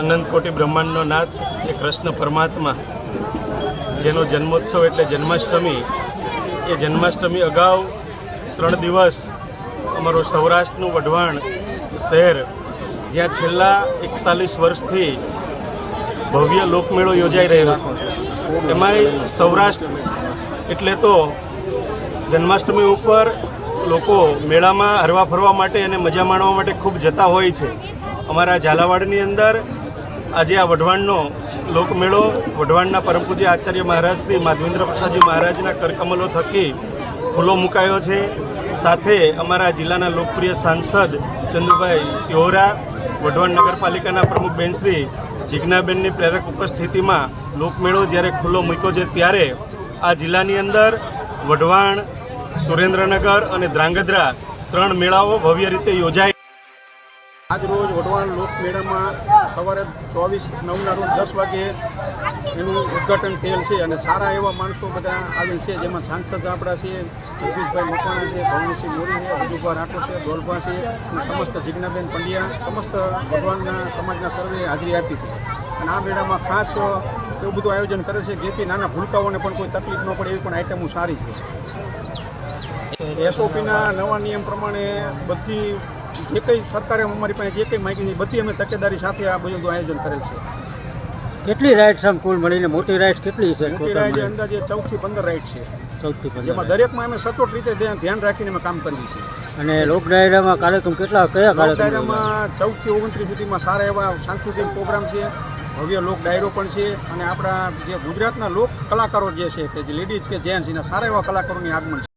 અનંત કોટી બ્રહ્માંડનો નાથ એ કૃષ્ણ પરમાત્મા, જેનો જન્મોત્સવ એટલે જન્માષ્ટમી, એ જન્માષ્ટમી અગાઉ ત્રણ દિવસ અમારું સૌરાષ્ટ્રનું વઢવાણ શહેર, જ્યાં છેલ્લા એકતાલીસ વર્ષથી ભવ્ય લોકમેળો યોજાઈ રહ્યો છે. એમાંય સૌરાષ્ટ્ર એટલે તો જન્માષ્ટમી ઉપર લોકો મેળામાં હરવા ફરવા માટે અને મજા માણવા માટે ખૂબ જતા હોય છે. અમારા ઝાલાવાડની અંદર આજે આ વઢવાણનો લોકમેળો, વઢવાણના પરમ આચાર્ય મહારાજ શ્રી માધવેન્દ્ર પ્રસાદજી મહારાજના કરકમલો થકી ખુલ્લો મુકાયો છે. સાથે અમારા જિલ્લાના લોકપ્રિય સાંસદ ચંદુભાઈ સિહોરા, વઢવાણ નગરપાલિકાના પ્રમુખ બેન શ્રી જિજ્ઞાબેનની પ્રેરક ઉપસ્થિતિમાં લોકમેળો જ્યારે ખુલ્લો મૂક્યો છે ત્યારે આ જિલ્લાની અંદર વઢવાણ સુરેન્દ્રનગર અને ધ્રાંગધ્રા ત્રણ મેળાઓ ભવ્ય રીતે યોજાય. આજ રોજ વઢવાણ લોકમેળામાં સવારે ચોવીસ, નવના રોજ દસ વાગે એનું ઉદ્ઘાટન થયેલ છે અને સારા એવા માણસો બધા આવેલ છે, જેમાં સાંસદ આપણા છે, જગદીશભાઈ મકવાણા છે, ભવનસિંહ મોરી છે હજુભા રાઠોડ છે, ગોલભા છે, અને સમસ્ત જિજ્ઞાબેન પંડ્યા, સમસ્ત ભગવાનના સમાજના સર્વે હાજરી આપી હતી. અને આ મેળામાં ખાસ એવું બધું આયોજન કરે છે, જેથી નાના ભૂલકાઓને પણ કોઈ તકલીફ ન પડે, એવી પણ આઈટમો સારી છે. એસઓપીના નવા નિયમ પ્રમાણે બધી જે કંઈ સરકારે અમારી પાસે જે કંઈ માગી બધી અમે તકેદારી સાથે આ બધું આયોજન કરેલ છે. કેટલી રાઇડ્સ આમ કુલ મળીને? મોટી રાઇડ્સ કેટલી છે મોટી રાઈડ અંદાજે ચૌદથી પંદર રાઇડ છે. ચૌદથી જેમાં પંદર દરેકમાં અમે સચોટ રીતે ધ્યાન ધ્યાન રાખીને અમે કામ કરીએ છીએ. અને લોક ડાયરામાં કાર્યક્રમ કેટલા કયા કાર્યક્રમ ડાયરામાં ચૌદથી ઓગણત્રીસ સુધીમાં સારા એવા સાંસ્કૃતિક પ્રોગ્રામ છે. ભવ્ય લોક ડાયરો પણ છે. અને આપણા જે ગુજરાતના લોક કલાકારો જે છે કે જે લેડીઝ કે જેન્ટ્સ એના સારા એવા કલાકારોની આગમન છે.